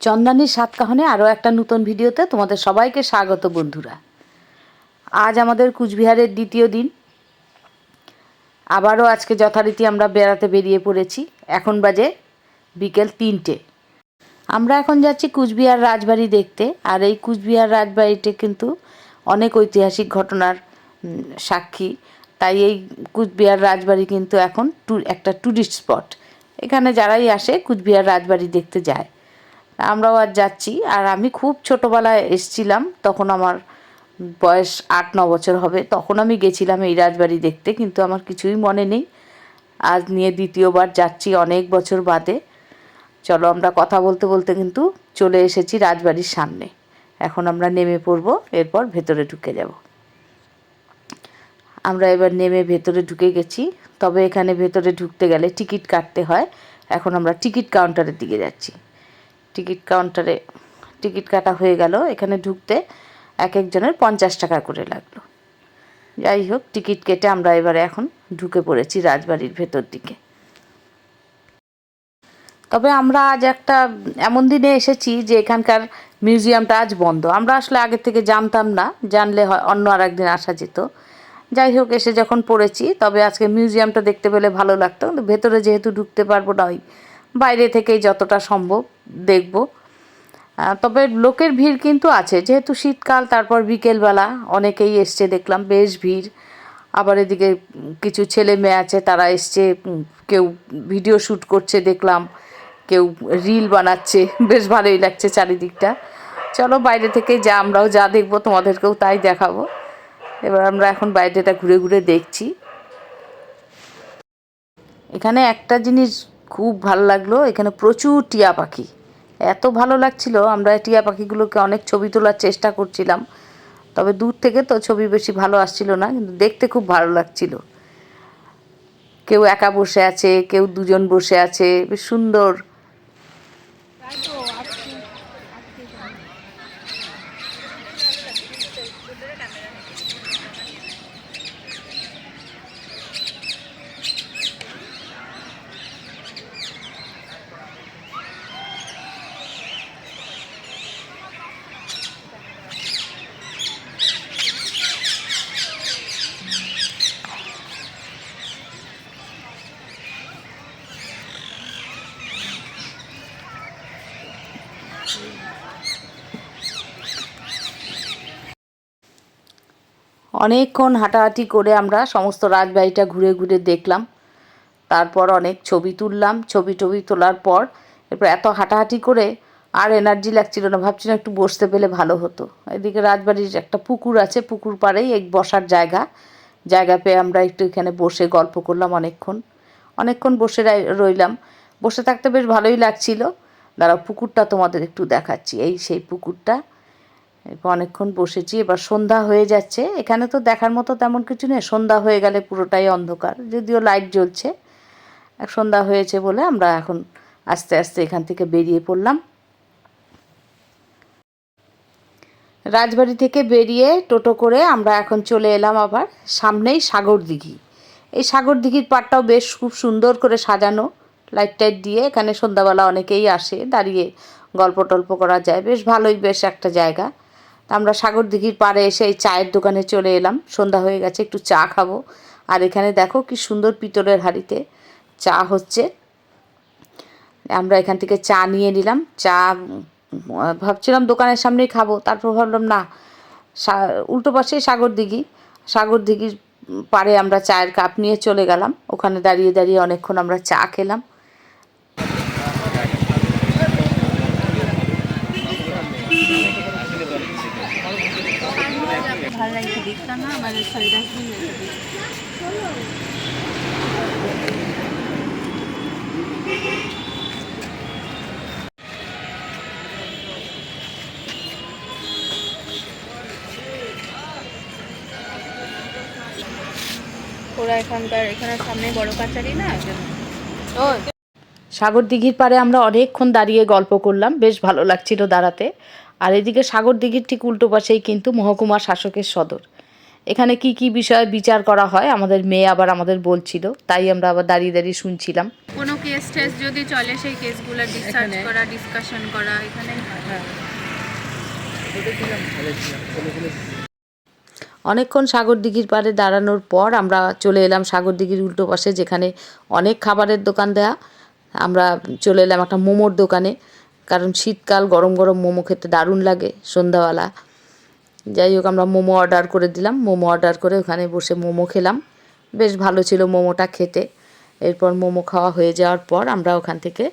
চন্দানির সাত কাহনে আরও একটা নতুন ভিডিওতে তোমাদের সবাইকে স্বাগত বন্ধুরা। আজ আমাদের কুচবিহারের দ্বিতীয় দিন। আবারও আজকে যথারীতি আমরা বেড়াতে বেরিয়ে পড়েছি। এখন বাজে বিকেল তিনটে। আমরা এখন যাচ্ছি কুচবিহার রাজবাড়ি দেখতে। আর এই কুচবিহার রাজবাড়িতে কিন্তু অনেক ঐতিহাসিক ঘটনার সাক্ষী। তাই এই কুচবিহার রাজবাড়ি কিন্তু এখন একটা ট্যুরিস্ট স্পট এখানে যারাই আসে কুচবিহার রাজবাড়ি দেখতে যায়। আমরাও আজ যাচ্ছি। আর আমি খুব ছোটোবেলায় এসছিলাম, তখন আমার বয়স আট, ন বছর হবে, তখন আমি গেছিলাম এই রাজবাড়ি দেখতে, কিন্তু আমার কিছুই মনে নেই। আজ নিয়ে দ্বিতীয়বার যাচ্ছি অনেক বছর বাদে। চলো আমরা কথা বলতে বলতে কিন্তু চলে এসেছি রাজবাড়ির সামনে। এখন আমরা নেমে পড়ব, এরপর ভেতরে ঢুকে যাব। আমরা এবার নেমে ভেতরে ঢুকে গেছি, তবে এখানে ভেতরে ঢুকতে গেলে টিকিট কাটতে হয়। এখন আমরা টিকিট কাউন্টারের দিকে যাচ্ছি। টিকিট কাউন্টারে টিকিট কাটা হয়ে গেল। এখানে ঢুকতে এক একজনের পঞ্চাশ টাকা করে লাগল। যাই হোক, টিকিট কেটে আমরা এবারে এখন ঢুকে পড়েছি রাজবাড়ির ভেতর দিকে। তবে আমরা আজ একটা এমন দিনে এসেছি যে এখানকার মিউজিয়ামটা আজ বন্ধ। আমরা আসলে আগে থেকে জানতাম না, জানলে হয় অন্য আর একদিন আসা যেত। যাই হোক, এসে যখন পড়েছি, তবে আজকে মিউজিয়ামটা দেখতে পেলে ভালো লাগতো। কিন্তু ভেতরে যেহেতু ঢুকতে পারব না, ওই বাইরে থেকেই যতটা সম্ভব দেখব। তবে লোকের ভিড় কিন্তু আছে। যেহেতু শীতকাল, তারপর বিকেলবেলা অনেকেই এসছে, দেখলাম বেশ ভিড়। আবার এদিকে কিছু ছেলে মেয়ে আছে, তারা এসছে কেউ ভিডিও শ্যুট করছে, দেখলাম। কেউ রিল বানাচ্ছে, বেশ ভালোই লাগছে চারিদিকটা। চলো বাইরে থেকে যা, আমরাও যা দেখব, তোমাদেরকেও তাই দেখাবো। এবার আমরা এখন বাইরেটা ঘুরে ঘুরে দেখছি। এখানে একটা জিনিস খুব ভালো লাগল। এখানে প্রচুর টিয়া পাখি। এত ভালো লাগছিল, আমরা টিয়া পাখিগুলোকে অনেক ছবি তোলার চেষ্টা করছিলাম। তবে দূর থেকে তো ছবি বেশি ভালো আসছিল না, কিন্তু দেখতে খুব ভালো লাগছিল। কেউ একা বসে আছে, কেউ দুজন বসে আছে, বেশ সুন্দর। অনেকক্ষণ হাঁটাহাঁটি করে আমরা সমস্ত রাজবাড়িটা ঘুরে ঘুরে দেখলাম। তারপর অনেক ছবি তুললাম। ছবি টবি তোলার পর এরপর এত হাঁটাহাঁটি করে আর এনার্জি লাগছিল না। ভাবছিলাম একটু বসতে পেলে ভালো হতো। এদিকে রাজবাড়ির একটা পুকুর আছে। পুকুর পাড়েই এক বসার জায়গা। জায়গা পেয়ে আমরা একটু এখানে বসে গল্প করলাম অনেকক্ষণ। অনেকক্ষণ বসে রাই- রইলাম। বসে থাকতে বেশ ভালোই লাগছিল। দাঁড়াও, পুকুরটা তোমাদের একটু দেখাচ্ছি। এই সেই পুকুরটা। এরপর অনেকক্ষণ বসেছি, এবার সন্ধ্যা হয়ে যাচ্ছে। এখানে তো দেখার মতো তেমন কিছু নেই, সন্ধ্যা হয়ে গেলে পুরোটাই অন্ধকার, যদিও লাইট জ্বলছে। সন্ধ্যা হয়েছে বলে আমরা এখন আস্তে আস্তে এখান থেকে বেরিয়ে পড়লাম। রাজবাড়ি থেকে বেরিয়ে টোটো করে আমরা এখন চলে এলাম আবার সামনেই সাগর দিঘি। এই সাগর দিঘির পাড়টাও বেশ খুব সুন্দর করে সাজানো লাইট টাইট দিয়ে এখানে সন্ধ্যাবেলা অনেকেই আসে, দাঁড়িয়ে গল্প টল্প করা যায়, বেশ ভালোই, বেশ একটা জায়গা। তা আমরা সাগর দিঘির পাড়ে এসে এই চায়ের দোকানে চলে এলাম। সন্ধ্যা হয়ে গেছে, একটু চা খাব। আর এখানে দেখো কি সুন্দর পিতলের হাঁড়িতে চা হচ্ছে। আমরা এখান থেকে চা নিয়ে নিলাম। চা, ভাবছিলাম দোকানের সামনেই খাব, তারপর ভাবলাম না উল্টো পাশে সাগর দিঘি। সাগর দিঘির পাড়ে আমরা চায়ের কাপ নিয়ে চলে গেলাম। ওখানে দাঁড়িয়ে দাঁড়িয়ে অনেকক্ষণ আমরা চা খেলাম। ভালো লাগছে দেখতাম না আমাদের শরীরটা ওরা এখানকার, এখানে সামনে বড় কাচারি না? সাগর দিঘির পাড়ে আমরা অনেকক্ষণ দাঁড়িয়ে গল্প করলাম, বেশ ভালো লাগছিল দাঁড়াতে। আর এদিকে সাগর দিঘির ঠিক উল্টো পাশেই কিন্তু মহকুমা শাসকের সদর। এখানে কি কি বিষয়ে বিচার করা হয়? আমাদের মেয়ে আবার আমাদের বলছিল তাই আমরা আবার দাঁড়িয়ে দাঁড়িয়ে শুনছিলাম। কোনো কেস টেস যদি চলে সেই কেসগুলো এখানে- করা ডিসকাশন করা এখানে হ্যাঁ। অনেকক্ষণ সাগর দিঘির পাড়ে দাঁড়ানোর পর আমরা চলে এলাম সাগর দিঘির উল্টো পাশে যেখানে অনেক খাবারের দোকান দেয়া। আমরা চলে এলাম একটা মোমোর দোকানে। কারণ শীতকাল গরম গরম মোমো খেতে দারুণ লাগে, সন্ধ্যাবেলা। যাই হোক, আমরা মোমো অর্ডার করে দিলাম, মোমো অর্ডার করে ওখানে বসে মোমো খেলাম। বেশ ভালো ছিল মোমোটা খেতে। এরপর মোমো খাওয়া হয়ে যাওয়ার পর আমরা ওখান থেকে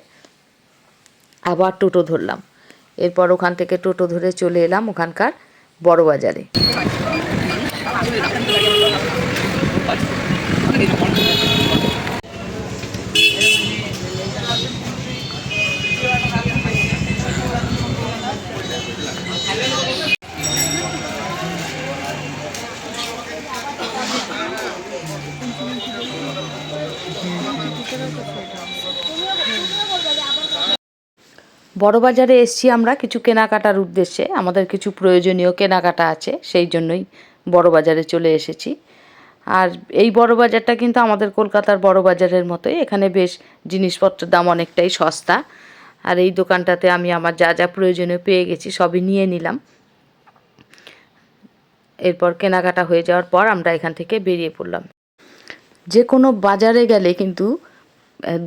আবার টোটো ধরলাম। এরপর ওখান থেকে টোটো ধরে চলে এলাম ওখানকার বড় বাজারে বড় বাজারে এসছি আমরা কিছু কেনাকাটার উদ্দেশ্যে। আমাদের কিছু প্রয়োজনীয় কেনাকাটা আছে, সেই জন্যই বড় বাজারে চলে এসেছি। আর এই বড় বাজারটা কিন্তু আমাদের কলকাতার বড় বাজারের মতোই, এখানে বেশ জিনিসপত্রের দাম অনেকটাই সস্তা। আর এই দোকানটাতে আমি আমার যা যা প্রয়োজনীয় পেয়ে গেছি, সবই নিয়ে নিলাম। এরপর কেনাকাটা হয়ে যাওয়ার পর আমরা এখান থেকে বেরিয়ে পড়লাম। যে কোনো বাজারে গেলে কিন্তু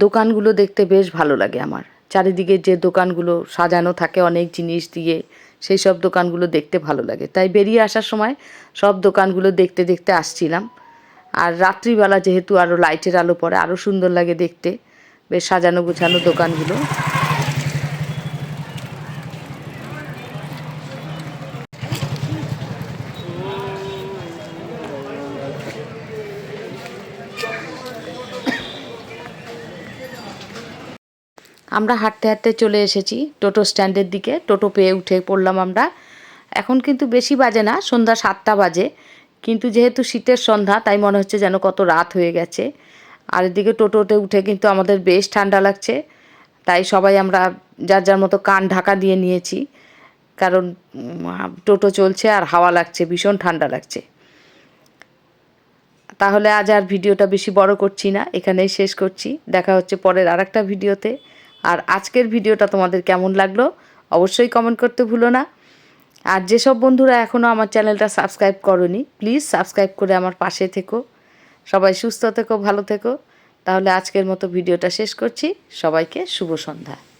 দোকানগুলো দেখতে বেশ ভালো লাগে আমার। চারিদিকে যে দোকানগুলো সাজানো থাকে, অনেক জিনিস দিয়ে সেই সব দোকানগুলো দেখতে ভালো লাগে। তাই বেরিয়ে আসার সময় সব দোকানগুলো দেখতে দেখতে আসছিলাম। আর রাত্রিবেলা যেহেতু আরও লাইটের আলো পড়ে আরও সুন্দর লাগে দেখতে। বেশ সাজানো গুছানো দোকানগুলো। আমরা হাঁটতে হাঁটতে চলে এসেছি টোটো স্ট্যান্ডের দিকে। টোটো পেয়ে উঠে পড়লাম আমরা। এখন কিন্তু বেশি বাজে না, সন্ধ্যা সাতটা বাজে। কিন্তু যেহেতু শীতের সন্ধ্যা, তাই মনে হচ্ছে যেন কত রাত হয়ে গেছে। আর এদিকে টোটোতে উঠে কিন্তু আমাদের বেশ ঠান্ডা লাগছে। তাই সবাই আমরা যার যার মতো কান ঢাকা দিয়ে নিয়েছি। কারণ টোটো চলছে আর হাওয়া লাগছে, ভীষণ ঠান্ডা লাগছে। তাহলে আজ আর ভিডিওটা বেশি বড় করছি না, এখানেই শেষ করছি। দেখা হচ্ছে পরের আরেকটা ভিডিওতে। আর আজকের ভিডিওটা তোমাদের কেমন লাগল অবশ্যই কমেন্ট করতে ভুলো না। আর যেসব বন্ধুরা এখনও আমার চ্যানেলটা সাবস্ক্রাইব করনি প্লিজ সাবস্ক্রাইব করে আমার পাশে থেকো। সবাই সুস্থ থেকো, ভালো থেকো। তাহলে আজকের মতো ভিডিওটা শেষ করছি। সবাইকে শুভ সন্ধ্যা।